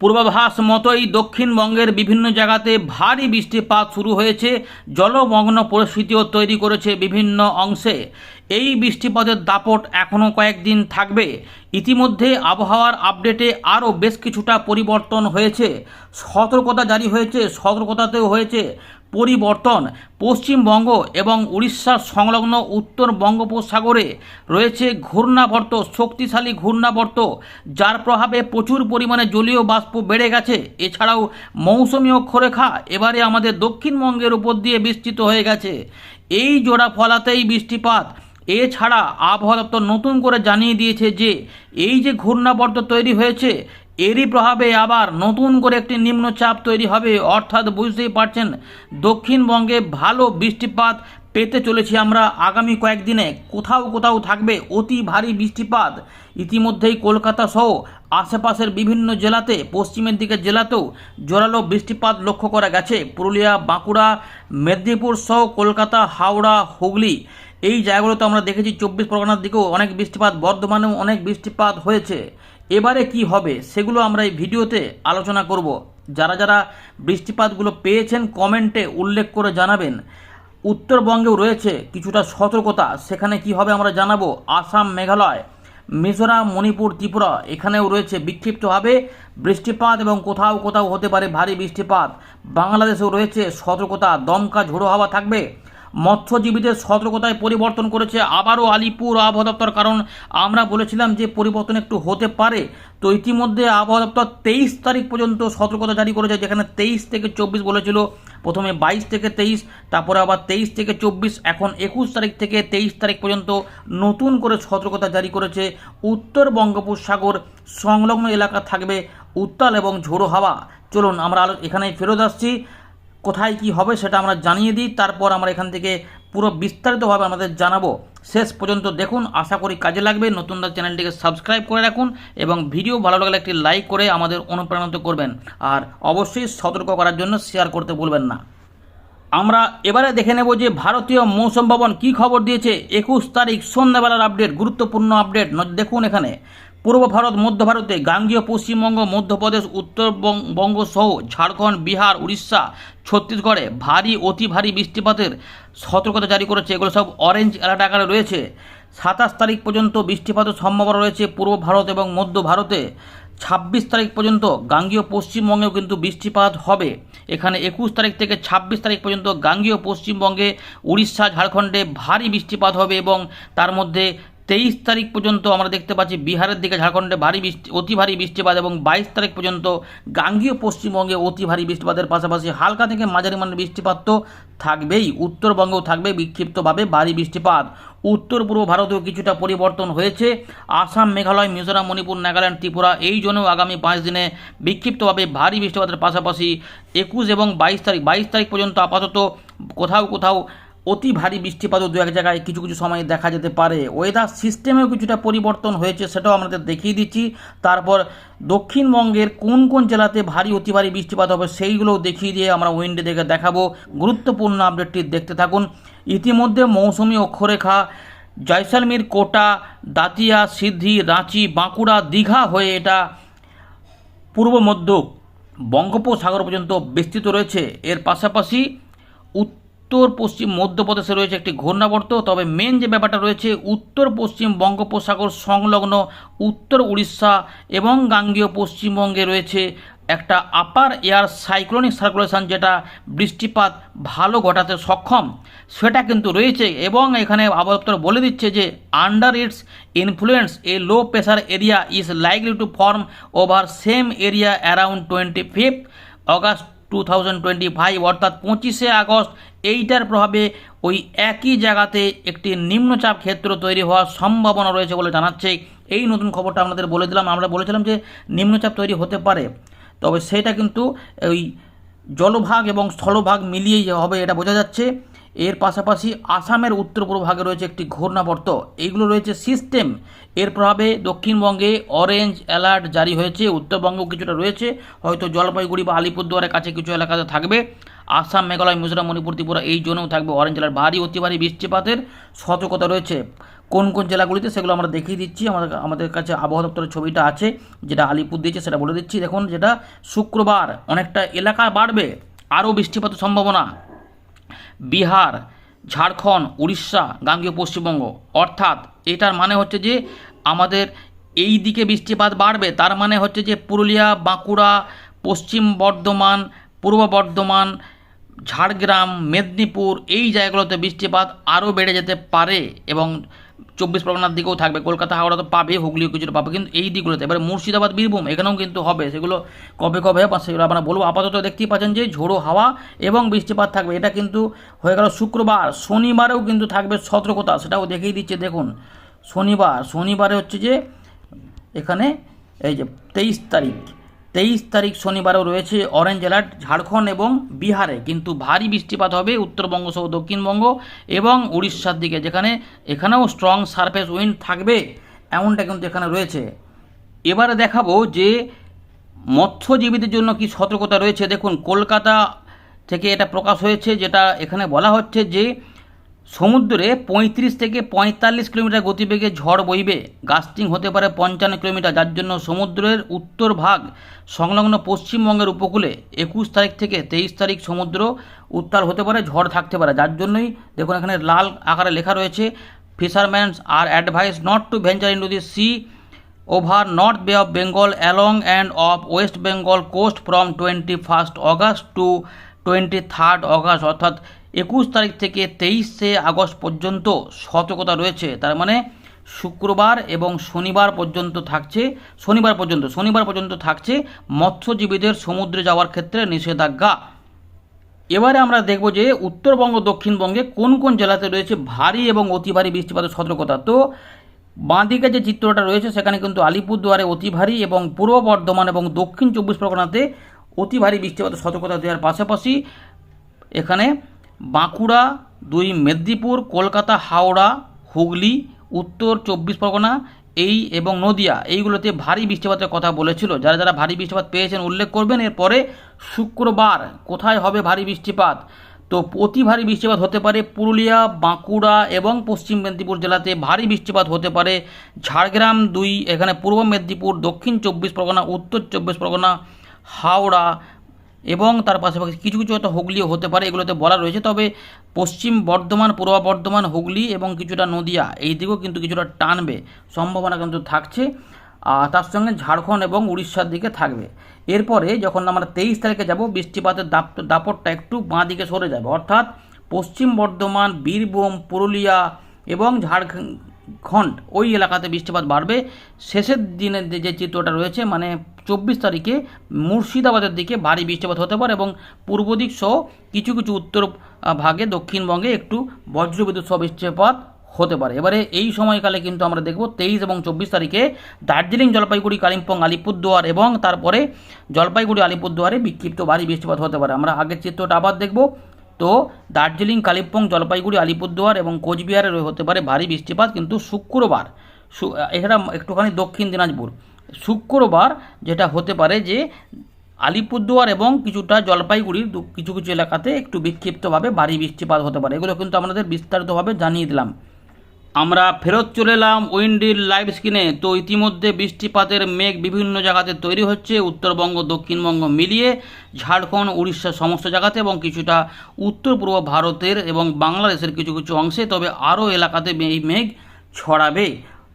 পূর্বাভাস মতোই দক্ষিণবঙ্গের বিভিন্ন জায়গাতে ভারী বৃষ্টিপাত শুরু হয়েছে। জলমগ্ন পরিস্থিতিও তৈরি করেছে বিভিন্ন অংশে। এই বৃষ্টিপাতের দাপট এখনও কয়েকদিন থাকবে। ইতিমধ্যে আবহাওয়ার আপডেটে আরও বেশ কিছুটা পরিবর্তন হয়েছে। সতর্কতা জারি হয়েছে, সতর্কতাতেও হয়েছে। পরিবর্তন, পশ্চিমবঙ্গ এবং উড়িষ্যার সংলগ্ন উত্তর বঙ্গোপসাগরে রয়েছে ঘূর্ণাবর্ত, শক্তিশালী ঘূর্ণাবর্ত, যার প্রভাবে প্রচুর পরিমাণে জলীয় বাষ্প বেড়ে গেছে। এছাড়াও মৌসুমী অক্ষরেখা এবারে আমাদের দক্ষিণবঙ্গের উপর দিয়ে বিস্তৃত হয়ে গেছে। এই জোড়া ফলাতেই বৃষ্টিপাত। এছাড়া আবহাওয়া দপ্তর নতুন করে জানিয়ে দিয়েছে যে, এই যে ঘূর্ণাবর্ত তৈরি হয়েছে এরই প্রভাবে আবার নতুন করে একটি নিম্নচাপ তৈরি হবে। অর্থাৎ বুঝতেই পারছেন, দক্ষিণবঙ্গে ভালো বৃষ্টিপাত পেতে চলেছি আমরা আগামী কয়েকদিনে। কোথাও কোথাও থাকবে অতি ভারী বৃষ্টিপাত। ইতিমধ্যেই কলকাতা সহ আশেপাশের বিভিন্ন জেলাতে, পশ্চিমের দিকের জেলাতেও জোরালো বৃষ্টিপাত লক্ষ্য করা গেছে। পুরুলিয়া, বাঁকুড়া, মেদিনীপুর সহ কলকাতা, হাওড়া, হুগলি এই জায়গাগুলোতে আমরা দেখেছি চব্বিশ পরগনার দিকেও অনেক বৃষ্টিপাত, বর্ধমানেও অনেক বৃষ্টিপাত হয়েছে। এবারে কি হবে সেগুলো আমরা এই ভিডিওতে আলোচনা করব। যারা যারা বৃষ্টিপাতগুলো পেয়েছেন কমেন্টে উল্লেখ করে জানাবেন। উত্তরবঙ্গেও রয়েছে কিছুটা সতর্কতা। সেখানে কি হবে আমরা জানাব। আসাম, মেঘালয়, মিজোরাম, মণিপুর, ত্রিপুরা, এখানেও রয়েছে বিক্ষিপ্তভাবে বৃষ্টিপাত এবং কোথাও কোথাও হতে পারে ভারী বৃষ্টিপাত। বাংলাদেশেও রয়েছে সতর্কতা। দমকা, ঝোড়ো হাওয়া থাকবে। মৎস্যজীবীদের সতর্কতায় পরিবর্তন করেছে আবারও আলিপুর আবহাওয়া দপ্তর। কারণ আমরা বলেছিলাম যে পরিবর্তন একটু হতে পারে। তো ইতিমধ্যে আবহাওয়া দপ্তর তেইশ তারিখ পর্যন্ত সতর্কতা জারি করেছে, যেখানে তেইশ থেকে চব্বিশ বলেছিল। প্রথমে বাইশ থেকে তেইশ, তারপরে আবার তেইশ থেকে চব্বিশ, এখন একুশ তারিখ থেকে তেইশ তারিখ পর্যন্ত নতুন করে সতর্কতা জারি করেছে। উত্তর বঙ্গোপসাগর সংলগ্ন এলাকা থাকবে উত্তাল এবং ঝোড়ো হাওয়া। চলুন আমরা এখানে ফেরত আসছি। কোথায় কি হবে সেটা আমরা জানিয়ে দিই। তারপর আমরা এখান থেকে পুরো বিস্তারিতভাবে আমাদের জানাব। শেষ পর্যন্ত দেখুন, আশা করি কাজে লাগবে। নতুনরা চ্যানেলটিকে সাবস্ক্রাইব করে রাখুন এবং ভিডিও ভালো লাগলে একটি লাইক করে আমাদের অনুপ্রাণিত করবেন। আর অবশ্যই সতর্ক করার জন্য শেয়ার করতে ভুলবেন না। আমরা এবারে দেখে নেব যে ভারতীয় মৌসুম ভবন কী খবর দিয়েছে। একুশ তারিখ সন্ধ্যাবেলার আপডেট গুরুত্বপূর্ণ আপডেট দেখুন এখানে। পূর্ব ভারত, মধ্য ভারতে, গাঙ্গীয়, পশ্চিমবঙ্গ, মধ্যপ্রদেশ উত্তরবঙ্গ সহ ঝাড়খণ্ড, বিহার, উড়িষ্যা, ছত্তিশগড়ে ভারী, অতি ভারী বৃষ্টিপাতের সতর্কতা জারি করেছে। এগুলো সব অরেঞ্জ অ্যালার্ট আকারে রয়েছে। সাতাশ তারিখ পর্যন্ত বৃষ্টিপাতের সম্ভাবনা রয়েছে পূর্ব ভারত এবং মধ্য ভারতে। ছাব্বিশ তারিখ পর্যন্ত গাঙ্গীয়, পশ্চিমবঙ্গেও কিন্তু বৃষ্টিপাত হবে। এখানে একুশ তারিখ থেকে ছাব্বিশ তারিখ পর্যন্ত গাঙ্গীয়, পশ্চিমবঙ্গে উড়িষ্যা, ঝাড়খণ্ডে ভারী বৃষ্টিপাত হবে এবং তার মধ্যে তেইশ তারিখ পর্যন্ত আমরা দেখতে পাচ্ছি বিহারের দিকে ঝাড়খণ্ডে ভারী বৃষ্টি, অতি ভারী বৃষ্টিপাত এবং বাইশ তারিখ পর্যন্ত গাঙ্গীয় পশ্চিমবঙ্গে অতি ভারী বৃষ্টিপাতের পাশাপাশি হালকা থেকে মাঝারি মানের বৃষ্টিপাত তো থাকবেই, উত্তরবঙ্গেও থাকবে বিক্ষিপ্তভাবে ভারী বৃষ্টিপাত। উত্তর পূর্ব ভারতেও কিছুটা পরিবর্তন হয়েছে। আসাম, মেঘালয়, মিজোরাম, মণিপুর, নাগাল্যান্ড, ত্রিপুরা, এই জন্যও আগামী পাঁচ দিনে বিক্ষিপ্তভাবে ভারী বৃষ্টিপাতের পাশাপাশি একুশ এবং বাইশ তারিখ বাইশ তারিখ পর্যন্ত আপাতত কোথাও কোথাও অতি ভারী বৃষ্টিপাতও দু এক জায়গায় কিছু কিছু সময় দেখা যেতে পারে। ওয়েদার সিস্টেমেও কিছুটা পরিবর্তন হয়েছে, সেটাও আমাদের দেখিয়ে দিচ্ছি। তারপর দক্ষিণবঙ্গের কোন কোন জেলাতে ভারী, অতি ভারী বৃষ্টিপাত হবে সেইগুলোও দেখিয়ে দিয়ে আমরা উইন্ডে দেখে দেখাবো। গুরুত্বপূর্ণ আপডেটটি দেখতে থাকুন। ইতিমধ্যে মৌসুমি অক্ষরেখা, জয়সালমীর কোটা, দাতিয়া, সিদ্ধি, রাঁচি, বাঁকুড়া, দীঘা হয়ে এটা পূর্ব মধ্য বঙ্গোপসাগর পর্যন্ত বিস্তৃত রয়েছে। এর পাশাপাশি উত্তর পশ্চিম, মধ্যপ্রদেশে রয়েছে একটি ঘূর্ণাবর্ত। তবে মেন যে ব্যাপারটা রয়েছে, উত্তর, পশ্চিম বঙ্গোপসাগর সংলগ্ন উত্তর উড়িষ্যা এবং গাঙ্গীয় পশ্চিমবঙ্গে রয়েছে একটা আপার এয়ার সাইক্লোনিক সার্কুলেশন যেটা বৃষ্টিপাত ভালো ঘটাতে সক্ষম। সেটা কিন্তু রয়েছে এবং এখানে আবহাওয়া বলে দিচ্ছে যে under its influence a low pressure area is likely to form over same area around twenty fifth August two thousand twenty five অর্থাৎ পঁচিশে আগস্ট এইটার প্রভাবে ওই একই জায়গাতে একটি নিম্নচাপ ক্ষেত্র তৈরি হওয়ার সম্ভাবনা রয়েছে বলে জানাচ্ছে এই নতুন খবরটা আপনাদের বলে দিলাম। আমরা বলেছিলাম যে নিম্নচাপ তৈরি হতে পারে। তবে সেটা কিন্তু ওই জলভাগ এবং স্থলভাগ মিলিয়েই হবে এটা বোঝা যাচ্ছে। এর পাশাপাশি আসামের উত্তর পূর্ব ভাগে রয়েছে একটি ঘূর্ণাবর্ত। এইগুলো রয়েছে সিস্টেম। এর প্রভাবে দক্ষিণবঙ্গে অরেঞ্জ অ্যালার্ট জারি হয়েছে। উত্তরবঙ্গেও কিছুটা রয়েছে। হয়তো জলপাইগুড়ি বা আলিপুরদুয়ারের কাছে কিছু এলাকাতে থাকবে। আসাম, মেঘালয়, মিজোরাম, মণিপুর, ত্রিপুরা এই জোনেও থাকবে। অরেঞ্জ অ্যালার্ট ভারী, অতি ভারী বৃষ্টিপাতের সতর্কতা রয়েছে। কোন কোন জেলাগুলিতে সেগুলো আমরা দেখিয়ে দিচ্ছি। আমাদের আমাদের কাছে আবহাওয়া দপ্তরের ছবিটা আছে, যেটা আলিপুর দিয়েছে, সেটা বলে দিচ্ছি। দেখুন, যেটা শুক্রবার অনেকটা এলাকা বাড়বে। আরও বৃষ্টিপাতের সম্ভাবনা। বিহার, ঝাড়খণ্ড, উড়িষ্যা, গাঙ্গীয় পশ্চিমবঙ্গ। অর্থাৎ এটার মানে হচ্ছে যে আমাদের এই দিকে বৃষ্টিপাত বাড়বে, তার মানে হচ্ছে যে পুরুলিয়া, বাঁকুড়া, পশ্চিম বর্ধমান, পূর্ব বর্ধমান, ঝাড়গ্রাম, মেদিনীপুর এই জায়গাগুলোতে বৃষ্টিপাত আরও বেড়ে যেতে পারে এবং চব্বিশ পরগনার দিকেও থাকবে, কলকাতা, হাওড়া তো পাবে, হুগলিও কিছুটা পাবে, কিন্তু এই দিকগুলোতে, এবারে মুর্শিদাবাদ, বীরভূম, এখানেও কিন্তু হবে, সেগুলো কবে কবে সেগুলো আমরা বলব। আপাতত দেখতেই পাচ্ছেন যে ঝোড়ো হাওয়া এবং বৃষ্টিপাত থাকবে, এটা কিন্তু হয়ে গেল শুক্রবার, শনিবারেও কিন্তু থাকবে সতর্কতা, সেটাও দেখেই দিচ্ছে, দেখুন, শনিবার, শনিবারে হচ্ছে যে এখানে এই যে তেইশ তারিখ। তেইশ তারিখ শনিবারও রয়েছে অরেঞ্জ অ্যালার্ট ঝাড়খণ্ড এবং বিহারে। কিন্তু ভারী বৃষ্টিপাত হবে উত্তরবঙ্গ সহ দক্ষিণবঙ্গ এবং উড়িষ্যার দিকে, যেখানে এখানেও স্ট্রং সারফেস উইন্ড থাকবে, এমনটা কিন্তু এখানে রয়েছে। এবারে দেখাবো যে মৎস্যজীবীদের জন্য কি সতর্কতা রয়েছে। দেখুন, কলকাতা থেকে এটা প্রকাশ হয়েছে, যেটা এখানে বলা হচ্ছে যে সমুদ্রে পঁয়ত্রিশ থেকে পঁয়তাল্লিশ কিলোমিটার গতিবেগে ঝড় বইবে। গাস্টিং হতে পারে পঞ্চান্ন কিলোমিটার, যার জন্য সমুদ্রের উত্তর ভাগ সংলগ্ন পশ্চিমবঙ্গের উপকূলে। একুশ তারিখ থেকে তেইশ তারিখ সমুদ্র উত্তাল হতে পারে, ঝড় থাকতে পারে। যার জন্যই দেখুন এখানে লাল আকারে লেখা রয়েছে fishermen are advise not to venture into the sea over north Bay of Bengal along and of West Bengal coast from twenty first August to twenty third August অর্থাৎ একুশ তারিখ থেকে তেইশে আগস্ট পর্যন্ত সতর্কতা রয়েছে। তার মানে শুক্রবার এবং শনিবার পর্যন্ত থাকছে, শনিবার পর্যন্ত শনিবার পর্যন্ত থাকছে মৎস্যজীবীদের সমুদ্রে যাওয়ার ক্ষেত্রে নিষেধাজ্ঞা। এবারে আমরা দেখব যে উত্তরবঙ্গ, দক্ষিণবঙ্গে কোন কোন জেলাতে রয়েছে ভারী এবং অতি ভারী বৃষ্টিপাতের সতর্কতা। তো বাঁদিকে যে চিত্রটা রয়েছে, সেখানে কিন্তু আলিপুরদুয়ারে অতি ভারী এবং পূর্ব বর্ধমান এবং দক্ষিণ চব্বিশ পরগনাতে অতি ভারী বৃষ্টিপাতের সতর্কতা দেওয়ার পাশাপাশি এখানে বাঁকুড়া, দুই মেদিনীপুর, কলকাতা, হাওড়া, হুগলি, উত্তর চব্বিশ পরগনা, এই এবং নদিয়া, এইগুলোতে ভারী বৃষ্টিপাতের কথা বলেছিল। যারা যারা ভারী বৃষ্টিপাত পেয়েছেন, উল্লেখ করবেন। এরপরে শুক্রবার কোথায় হবে ভারী বৃষ্টিপাত? তো অতি ভারী বৃষ্টিপাত হতে পারে পুরুলিয়া, বাঁকুড়া এবং পশ্চিম মেদিনীপুর জেলাতে ভারী বৃষ্টিপাত হতে পারে। ঝাড়গ্রাম দুই, এখানে পূর্ব মেদিনীপুর, দক্ষিণ চব্বিশ পরগনা, উত্তর চব্বিশ পরগনা, হাওড়া এবং তার পাশাপাশি কিছু কিছু হয়তো হুগলিও হতে পারে, এগুলোতে বলা রয়েছে। তবে পশ্চিম বর্ধমান, পূর্ব বর্ধমান, হুগলি এবং কিছুটা নদিয়া, এই দিকেও কিন্তু কিছুটা টানবে, সম্ভাবনা কিন্তু থাকছে। আর তার সঙ্গে ঝাড়খণ্ড এবং উড়িষ্যার দিকে থাকবে। এরপরে যখন আমরা তেইশ তারিখে যাব, বৃষ্টিপাতের দাপ দাপটটা একটু বাঁ দিকে সরে যাবে। অর্থাৎ পশ্চিম বর্ধমান, বীরভূম, পুরুলিয়া এবং ঝাড়খণ্ড ওই এলাকাতে বৃষ্টিপাত বাড়বে। শেষের দিনের যে চিত্রটা রয়েছে মানে চব্বিশ তারিখে মুর্শিদাবাদের দিকে ভারী বৃষ্টিপাত হতে পারে এবং পূর্ব দিক সহ কিছু কিছু উত্তর ভাগে দক্ষিণবঙ্গে একটু বজ্রবিদ্যুৎ সহ বৃষ্টিপাত হতে পারে। এবারে এই সময়কালে কিন্তু আমরা দেখব তেইশ এবং চব্বিশ তারিখে দার্জিলিং, জলপাইগুড়ি, কালিম্পং, আলিপুরদুয়ার এবং তারপরে জলপাইগুড়ি, আলিপুরদুয়ারে বিক্ষিপ্ত ভারী বৃষ্টিপাত হতে পারে। আমরা আগের চিত্রটা আবার দেখব। তো দার্জিলিং, কালিম্পং, জলপাইগুড়ি, আলিপুরদুয়ার এবং কোচবিহারে হতে পারে ভারী বৃষ্টিপাত, কিন্তু শুক্রবার এছাড়া একটুখানি দক্ষিণ দিনাজপুর, শুক্রবার যেটা হতে পারে যে আলিপুরদুয়ার এবং কিছুটা জলপাইগুড়ির কিছু কিছু এলাকাতে একটু বিক্ষিপ্তভাবে ভারী বৃষ্টিপাত হতে পারে। এগুলো কিন্তু আমাদের বিস্তারিতভাবে জানিয়ে দিলাম। আমরা ফেরত চলে এলাম উইন্ডির লাইভ স্ক্রিনে। তো ইতিমধ্যে বৃষ্টিপাতের মেঘ বিভিন্ন জায়গাতে তৈরি হচ্ছে। উত্তরবঙ্গ, দক্ষিণবঙ্গ মিলিয়ে ঝাড়খণ্ড উড়িষ্যা সমস্ত জায়গাতে এবং কিছুটা উত্তর পূর্ব ভারতের এবং বাংলাদেশের কিছু কিছু অংশে। তবে আরও এলাকাতে এই মেঘ ছড়াবে।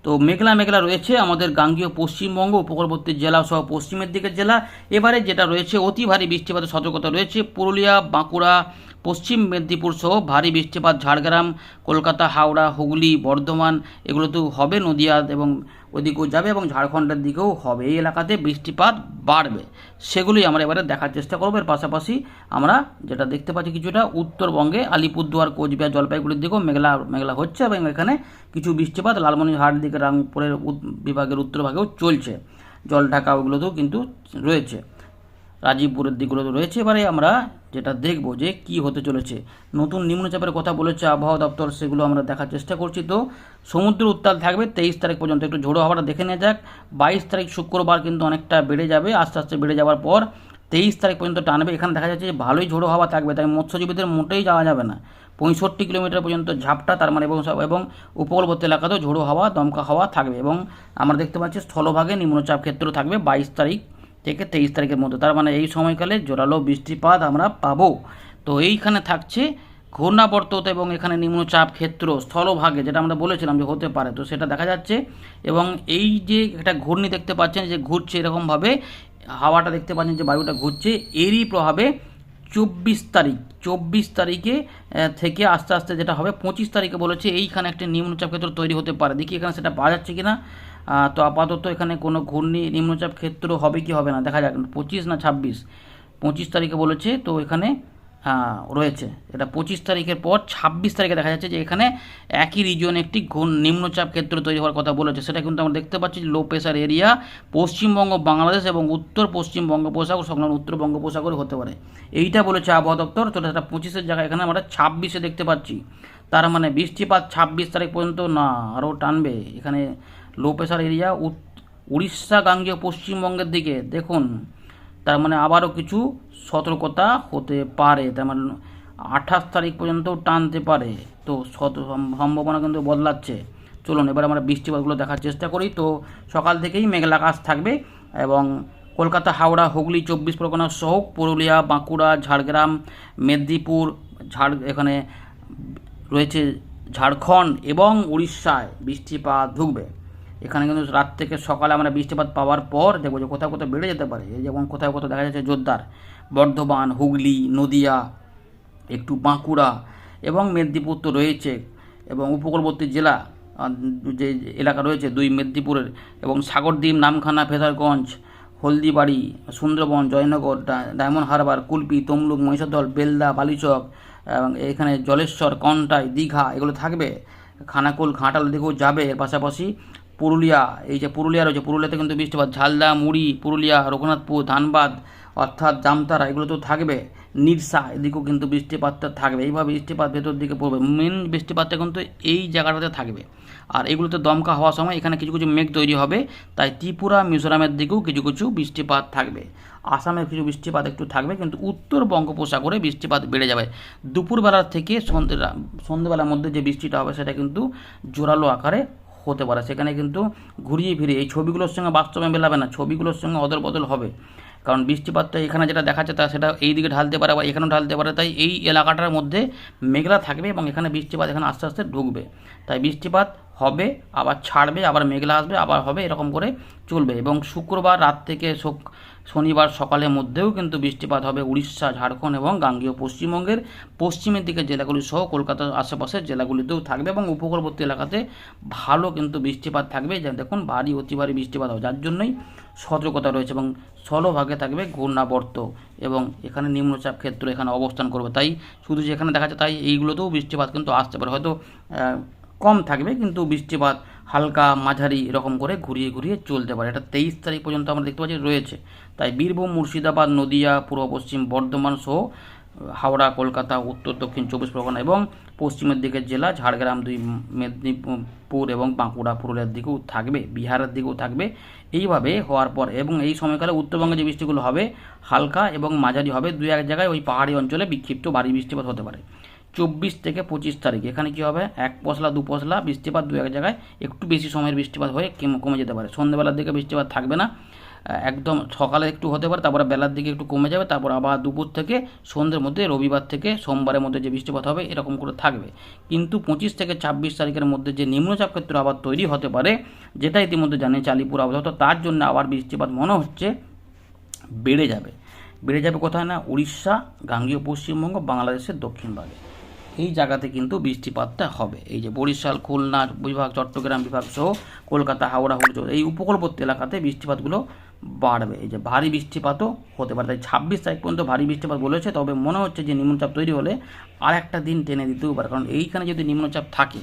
তো মেঘলা মেঘলা রয়েছে আমাদের গাঙ্গীয় পশ্চিমবঙ্গ উপকূলবর্তী জেলা সহ পশ্চিমের দিকের জেলা। এবারে যেটা রয়েছে, অতি ভারী বৃষ্টিপাতের সতর্কতা রয়েছে। পুরুলিয়া, বাঁকুড়া পশ্চিম মেদিনীপুর সহ ভারী বৃষ্টিপাত, ঝাড়গ্রাম, কলকাতা, হাওড়া, হুগলি, বর্ধমান, এগুলোতেও হবে নদিয়া এবং ওদিকেও যাবে এবং ঝাড়খণ্ডের দিকেও হবে। এই এলাকাতে বৃষ্টিপাত বাড়বে। সেগুলোই আমরা এবারে দেখার চেষ্টা করব। এর পাশাপাশি আমরা যেটা দেখতে পাচ্ছি কিছুটা উত্তরবঙ্গে, আলিপুরদুয়ার, কোচবিহার, জলপাইগুড়ির দিকেও মেঘলা মেঘলা হচ্ছে এবং এখানে কিছু বৃষ্টিপাত লালমনিরহাট দিকে, রামপুরের উত- বিভাগের উত্তর ভাগেও চলছে। জল ঢাকা ওগুলোতেও কিন্তু রয়েছে। রাজীবপুরের দিকগুলো রয়েছে। এবারে আমরা যেটা দেখব যে কি হতে চলেছে। নতুন নিম্নচাপের কথা বলেছে আবহাওয়া দপ্তর, সেগুলো আমরা দেখার চেষ্টা করছি। তো সমুদ্র উত্তাল থাকবে, তেইশ তারিখ পর্যন্ত একটু ঝোড়ো হাওয়াটা দেখে নেওয়া যাক। বাইশ তারিখ শুক্রবার কিন্তু অনেকটা বেড়ে যাবে, আস্তে আস্তে বেড়ে যাওয়ার পর তেইশ তারিখ পর্যন্ত টানবে। এখানে দেখা যাচ্ছে যে ভালোই ঝোড়ো হাওয়া থাকবে, তাই মৎস্যজীবীদের মোটেই যাওয়া যাবে না। পঁয়ষট্টি কিলোমিটার পর্যন্ত ঝাপটা, তার মানে এবং এবং উপকূলবর্তী এলাকাতেও ঝোড়ো হাওয়া, দমকা হাওয়া থাকবে। এবং আমরা দেখতে পাচ্ছি স্থলভাগে নিম্নচাপ ক্ষেত্র থাকবে, বাইশ তারিখ থেকে তেইশ তারিখের মধ্যে। তার মানে এই সময়কালে জোরালো বৃষ্টিপাত আমরা পাবো। তো এইখানে থাকছে ঘূর্ণাবর্ত এবং এখানে নিম্নচাপ ক্ষেত্র স্থলভাগে, যেটা আমরা বলেছিলাম যে হতে পারে। তো সেটা দেখা যাচ্ছে এবং এই যে একটা ঘূর্ণি দেখতে পাচ্ছেন, যে ঘুরছে এরকমভাবে, হাওয়াটা দেখতে পাচ্ছেন যে বায়ুটা ঘুরছে, এরই প্রভাবে চব্বিশ তারিখ, চব্বিশ তারিখে থেকে আস্তে আস্তে যেটা হবে, পঁচিশ তারিখে বলেছে এইখানে একটা নিম্নচাপ ক্ষেত্র তৈরি হতে পারে। দেখি এখানে সেটা পাওয়া যাচ্ছে কিনা। তো আপাতত এখানে কোনো ঘূর্ণি নিম্নচাপ ক্ষেত্র হবে কি হবে না? দেখা যাক, পঁচিশ না ছাব্বিশ? পঁচিশ তারিখে বলেছে, তো এখানে হ্যাঁ রয়েছে। এটা পঁচিশ তারিখের পর ছাব্বিশ তারিখে দেখা যাচ্ছে যে এখানে একই রিজিয়নে একটি নিম্নচাপ ক্ষেত্র তৈরি হওয়ার কথা বলেছে। সেটা কিন্তু আমরা দেখতে পাচ্ছি low pressure area Paschimbanga, Bangladesh এবং উত্তর পশ্চিম বঙ্গোপসাগর, সংলগ্ন উত্তর বঙ্গোপসাগরে হতে পারে। এইটা বলেছে আবহাওয়া দপ্তর, তো সেটা পঁচিশের জায়গায় এখানে আমরা ছাব্বিশে দেখতে পাচ্ছি। তার মানে বৃষ্টিপাত ছাব্বিশ তারিখ পর্যন্ত না, আরও টানবে। এখানে লো প্রেশার এরিয়া উড়িষ্যা গাঙ্গীয় পশ্চিমবঙ্গের দিকে। দেখুন, তার মানে আবারও কিছু সতর্কতা হতে পারে। তার মানে আঠাশ তারিখ পর্যন্ত টানতে পারে। তো সত সম্ভাবনা কিন্তু বদলাচ্ছে। চলুন, এবার আমরা বৃষ্টিপাতগুলো দেখার চেষ্টা করি। তো সকাল থেকেই মেঘলা আকাশ থাকবে এবং কলকাতা, হাওড়া, হুগলি, চব্বিশ পরগনা সহ পুরুলিয়া, বাঁকুড়া, ঝাড়গ্রাম, মেদিনীপুর, ঝাড়, এখানে রয়েছে ঝাড়খণ্ড এবং উড়িষ্যায় বৃষ্টিপাত ঢুকবে। এখানে কিন্তু রাত থেকে সকালে আমরা বৃষ্টিপাত পাওয়ার পর দেখব যে কোথাও কোথাও বেড়ে যেতে পারে। যেমন কোথাও কোথাও দেখা যাচ্ছে জোরদার। বর্ধমান, হুগলি, নদিয়া, একটু বাঁকুড়া এবং মেদিনীপুর তো রয়েছে এবং উপকূলবর্তী জেলা যে এলাকা রয়েছে দুই মেদিনীপুরের এবং সাগরদ্বীপ, নামখানা ফেদারগঞ্জ হলদিবাড়ি, সুন্দরবন, জয়নগর ডায়মন্ড হারবার, কুলপি, তমলুক, মহিষাদল, বেলদা, বালিচক এবং এখানে জলেশ্বর, কন্টাই, দীঘা এগুলো থাকবে। খানাকুল, ঘাটাল দিকেও যাবে এর পাশাপাশি পুরুলিয়া, এই যে পুরুলিয়া রয়েছে পুরুলিয়াতে কিন্তু বৃষ্টিপাত, ঝালদা, মুড়ি, পুরুলিয়া, রঘুনাথপুর, ধানবাদ, অর্থাৎ জামতারা, এগুলো তো থাকবে। নিরসা, এদিকেও কিন্তু বৃষ্টিপাতটা থাকবে। এইভাবে বৃষ্টিপাত ভেতর দিকে পড়বে। মেন বৃষ্টিপাতটা কিন্তু এই জায়গাটাতে থাকবে। আর এগুলোতে দমকা হওয়ার সময় এখানে কিছু কিছু মেঘ তৈরি হবে, তাই ত্রিপুরা, মিজোরামের দিকেও কিছু কিছু বৃষ্টিপাত থাকবে। আসামের কিছু বৃষ্টিপাত একটু থাকবে, কিন্তু উত্তর বঙ্গোপসাগরে বৃষ্টিপাত বেড়ে যাবে। দুপুরবেলার থেকে সন্ধ্যে সন্ধ্যেবেলার মধ্যে যে বৃষ্টিটা হবে, সেটা কিন্তু জোরালো আকারে হতে পারে। সেখানে কিন্তু ঘুরিয়ে ফিরিয়ে এই ছবিগুলোর সঙ্গে বাস্তবে মেলাবে না, ছবিগুলোর সঙ্গে অদল বদল হবে। কারণ বৃষ্টিপাতটা এখানে যেটা দেখাচ্ছে তা সেটা এই দিকে ঢালতে পারে বা এখানেও ঢালতে পারে, তাই এই এলাকাটার মধ্যে মেঘলা থাকবে এবং এখানে বৃষ্টিপাত এখানে আস্তে আস্তে ঢুকবে। তাই বৃষ্টিপাত হবে, আবার ছাড়বে, আবার মেঘলা আসবে, আবার হবে, এরকম করে চলবে। এবং শুক্রবার রাত থেকে শোক- শনিবার সকালের মধ্যেও কিন্তু বৃষ্টিপাত হবে উড়িষ্যা, ঝাড়খণ্ড এবং গাঙ্গীয় পশ্চিমবঙ্গের। পশ্চিমের দিকের জেলাগুলি সহ কলকাতার আশেপাশের জেলাগুলিতেও থাকবে এবং উপকূলবর্তী এলাকাতে ভালো কিন্তু বৃষ্টিপাত থাকবে। যা দেখুন, ভারী, অতি ভারী বৃষ্টিপাত হবে, যার জন্যই সতর্কতা রয়েছে এবং স্থলভাগে থাকবে ঘূর্ণাবর্ত এবং এখানে নিম্নচাপ ক্ষেত্র এখানে অবস্থান করবে। তাই শুধু যেখানে দেখা যাচ্ছে তাই এইগুলোতেও বৃষ্টিপাত কিন্তু আসতে পারে। হয়তো কম থাকবে, কিন্তু বৃষ্টিপাত হালকা মাঝারি এরকম করে ঘুরিয়ে ঘুরিয়ে চলতে পারে। এটা তেইশ তারিখ পর্যন্ত আমরা দেখতে পাচ্ছি রয়েছে। তাই বীরভূম, মুর্শিদাবাদ, নদিয়া, পূর্ব, পশ্চিম, বর্ধমান সহ হাওড়া, কলকাতা, উত্তর, দক্ষিণ, চব্বিশ পরগনা এবং পশ্চিমের দিকের জেলা ঝাড়গ্রাম, দুই মেদিনীপুর এবং বাঁকুড়া পুরুলিয়ার দিকেও থাকবে, বিহারের দিকেও থাকবে। এইভাবে হওয়ার পর এবং এই সময়কালে উত্তরবঙ্গে যে বৃষ্টিগুলো হবে, হালকা এবং মাঝারি হবে, দুই এক জায়গায় ওই পাহাড়ি অঞ্চলে বিক্ষিপ্ত ভারী বৃষ্টিপাত হতে পারে। চব্বিশ থেকে পঁচিশ তারিখ। এখানে কি হবে? এক পশলা দু পশলা বৃষ্টিপাত দু এক জায়গায়। একটু বেশি সময়ের বৃষ্টিপাত হয়ে কেম- যেতে পারে। সন্ধ্যেবেলার দিকে বৃষ্টিপাত থাকবে না। একদম সকালে একটু হতে পারে তারপরে বেলার দিকে একটু কমে যাবে তারপর আবার দুপুর থেকে সন্ধ্যের মধ্যে রবিবার থেকে সোমবারের মধ্যে যে বৃষ্টিপাত হবে এরকম করে থাকবে। কিন্তু পঁচিশ থেকে ছাব্বিশ তারিখের মধ্যে যে নিম্নচাপ ক্ষেত্র আবার তৈরি হতে পারে যেটা ইতিমধ্যে জানিয়েছে আলিপুর আবহাওয়া দপ্তর, তার জন্য আবার বৃষ্টিপাত মনে হচ্ছে বেড়ে যাবে। বেড়ে যাবে কোথায় না? উড়িষ্যা গাঙ্গীয় পশ্চিমবঙ্গ বাংলাদেশের দক্ষিণ ভাগে। এই জায়গাতে কিন্তু বৃষ্টিপাতটা হবে। এই যে বরিশাল, খুলনা, বিভাগ, চট্টগ্রাম বিভাগ সহ কলকাতা, হাওড়া হুড়জোর এই উপকূলবর্তী এলাকাতে বৃষ্টিপাতগুলো বাড়বে। এই যে ভারী বৃষ্টিপাতও হতে পারে। তাই ছাব্বিশ তারিখ পর্যন্ত ভারী বৃষ্টিপাত বলেছে। তবে মনে হচ্ছে যে নিম্নচাপ তৈরি হলে আর একটা দিন টেনে দিতেও পারে। কারণ এইখানে যদি নিম্নচাপ থাকে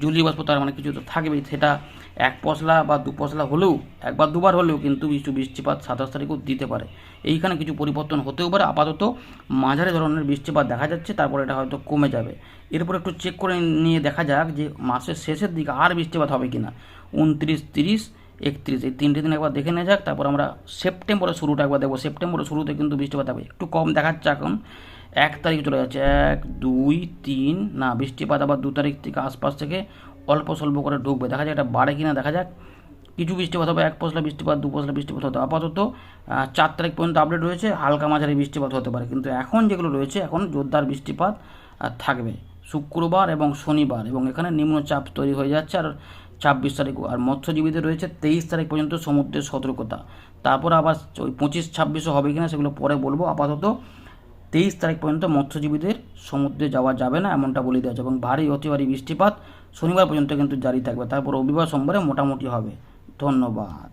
জলীয় বাষ্প তার মানে কিছু তো থাকবেই সেটা এক পশলা বা দু পশলা হলেও, একবার দুবার হলেও কিন্তু কিছু বৃষ্টিপাত সাতাশ তারিখও দিতে পারে। এইখানে কিছু পরিবর্তন হতেও পারে। আপাতত মাঝারি ধরনের বৃষ্টিপাত দেখা যাচ্ছে। তারপর এটা হয়তো কমে যাবে। এরপর একটু চেক করে নিয়ে দেখা যাক যে মাসের শেষের দিকে আর বৃষ্টিপাত হবে কিনা। উনত্রিশ তিরিশ একত্রিশ। এই তিনটে দিন একবার দেখে নেওয়া যাক, তারপর আমরা সেপ্টেম্বরের শুরুটা একবার দেখব। সেপ্টেম্বরের শুরুতে কিন্তু বৃষ্টিপাত হবে। একটু কম দেখাচ্ছে এখন। এক তারিখ চলে যাচ্ছে। এক, দুই, তিন। না, বৃষ্টিপাত আবার দু তারিখ থেকে আশপাশ থেকে অল্প স্বল্প করে ঢুকবে। দেখা যাক এটা বাড়ে কিনা, দেখা যাক। কিছু বৃষ্টিপাত হবে, এক পশলা বৃষ্টিপাত, দু পশলা বৃষ্টিপাত হতে আপাতত চার তারিখ পর্যন্ত আপডেট রয়েছে। হালকা মাঝারি বৃষ্টিপাত হতে পারে। কিন্তু এখন যেগুলো রয়েছে, এখন জোরদার বৃষ্টিপাত থাকবে। শুক্রবার এবং শনিবার এবং এখানে নিম্নচাপ তৈরি হয়ে যাচ্ছে। আর ছাব্বিশ তারিখ আর মৎস্যজীবীদের রয়েছে তেইশ তারিখ পর্যন্ত সমুদ্রের সতর্কতা। তারপর আবার ওই পঁচিশ ছাব্বিশও হবে কিনা সেগুলো পরে বলব। আপাতত তেইশ তারিখ পর্যন্ত মৎস্যজীবীদের সমুদ্রে যাওয়া যাবে না এমনটা বলে দেওয়া আছে এবং ভারী অতি ভারী বৃষ্টিপাত শনিবার পর্যন্ত কিন্তু জারি থাকবে। তারপর রবিবার সোমবারে মোটামুটি হবে। ধন্যবাদ।